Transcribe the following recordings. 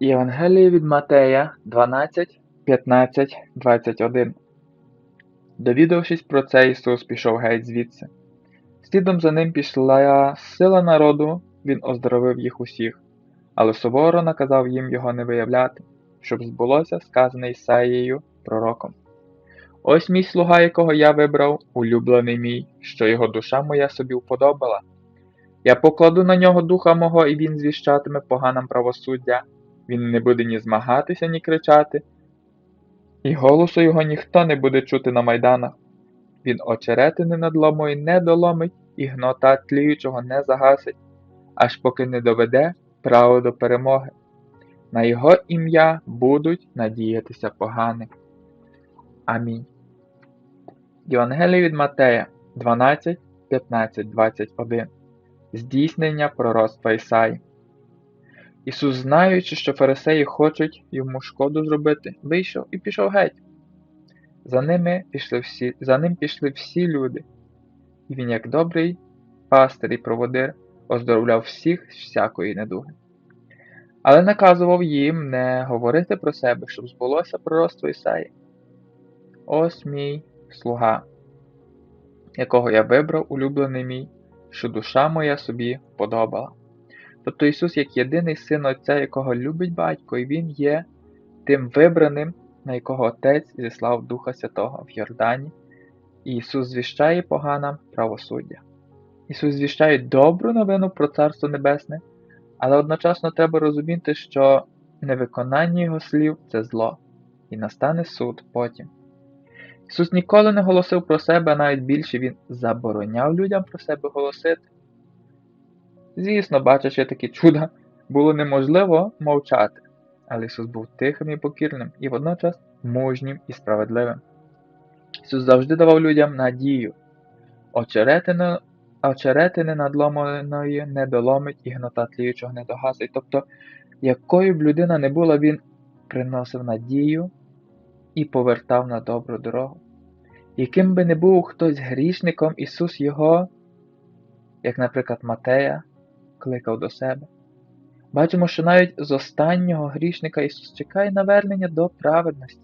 Євангеліє від Матея 12, 15, 21 Довідавшись про це, Ісус пішов геть звідси. Слідом за ним пішла сила народу, він оздоровив їх усіх, але суворо наказав їм його не виявляти, щоб збулося сказане Ісаїєю пророком. Ось мій слуга, якого я вибрав, улюблений мій, що його душа моя собі вподобала. Я покладу на нього духа мого, і він звіщатиме поганам правосуддя, він не буде ні змагатися, ні кричати, і голосу його ніхто не буде чути на майданах. Він очеретини надломої не доломить і гнота тліючого не загасить, аж поки не доведе право до перемоги. На його ім'я будуть надіятися погани. Амінь. Євангелій від Матея 12, 15, 21 Здійснення пророцтва Ісаї. Ісус, знаючи, що фарисеї хочуть йому шкоду зробити, вийшов і пішов геть. За, ними пішли всі, за ним пішли всі люди, і він, як добрий пастир і проводир, оздоровляв всіх з всякої недуги. Але наказував їм не говорити про себе, щоб збулося пророцтво Ісаї. Ось мій слуга, якого я вибрав, улюблений мій, що душа моя собі подобала. Тобто Ісус як єдиний син Отця, якого любить батько, і Він є тим вибраним, на якого Отець зіслав Духа Святого в Йордані, і Ісус звіщає поганам правосуддя. Ісус звіщає добру новину про Царство Небесне, але одночасно треба розуміти, що невиконання Його слів це зло, і настане суд потім. Ісус ніколи не голосив про себе, а навіть більше Він забороняв людям про себе голосити. Звісно, бачачи такі чуда, було неможливо мовчати, але Ісус був тихим і покірним і водночас мужнім і справедливим. Ісус завжди давав людям надію, очеретини, очеретини надломаної не доломить і гнота тліючого не догасить. Тобто, якою б людина не була, Він приносив надію і повертав на добру дорогу. Яким би не був хтось грішником, Ісус його, як, наприклад, Матея, кликав до себе. Бачимо, що навіть з останнього грішника Ісус чекає навернення до праведності.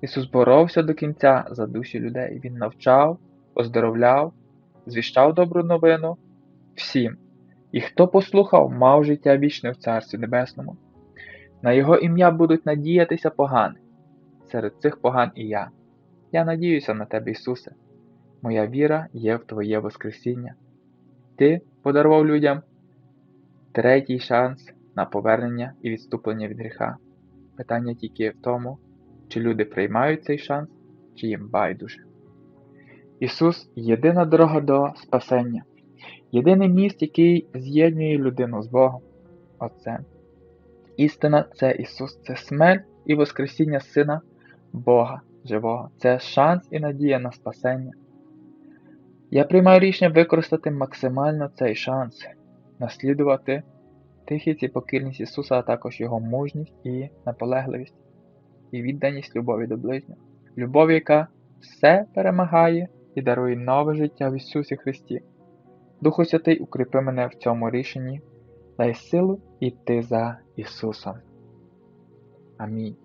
Ісус боровся до кінця за душі людей. Він навчав, оздоровляв, звіщав добру новину всім. І хто послухав, мав життя вічне в Царстві Небесному. На Його ім'я будуть надіятися погани. Серед цих поган і я. Я надіюся на Тебе, Ісусе. Моя віра є в Твоє Воскресіння. Ти подарував людям третій шанс на повернення і відступлення від гріха. Питання тільки в тому, чи люди приймають цей шанс, чи їм байдуже. Ісус єдина дорога до спасення, єдиний міст, який з'єднує людину з Богом, Отцем. Істина це Ісус, це смерть і Воскресіння Сина Бога Живого, це шанс і надія на спасення. Я приймаю рішення використати максимально цей шанс, наслідувати тихість і покірність Ісуса, а також Його мужність і наполегливість, і відданість любові до ближнього. Любов, яка все перемагає і дарує нове життя в Ісусі Христі. Духу Святий, укріпи мене в цьому рішенні, дай силу йти за Ісусом. Амінь.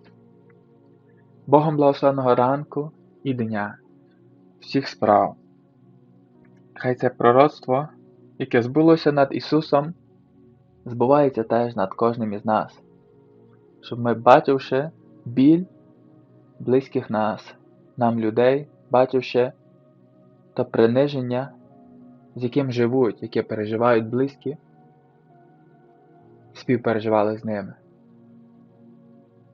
Богом благословеного ранку і дня, всіх справ. Хай це пророцтво, яке збулося над Ісусом, збувається теж над кожним із нас, щоб ми, бачивши біль близьких нас, нам людей, бачивши то приниження, з яким живуть, яке переживають близькі, співпереживали з ними.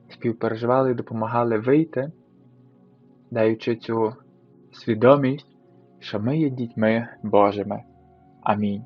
Співпереживали і допомагали вийти, даючи цю свідомість, що ми є дітьми Божими. Амінь.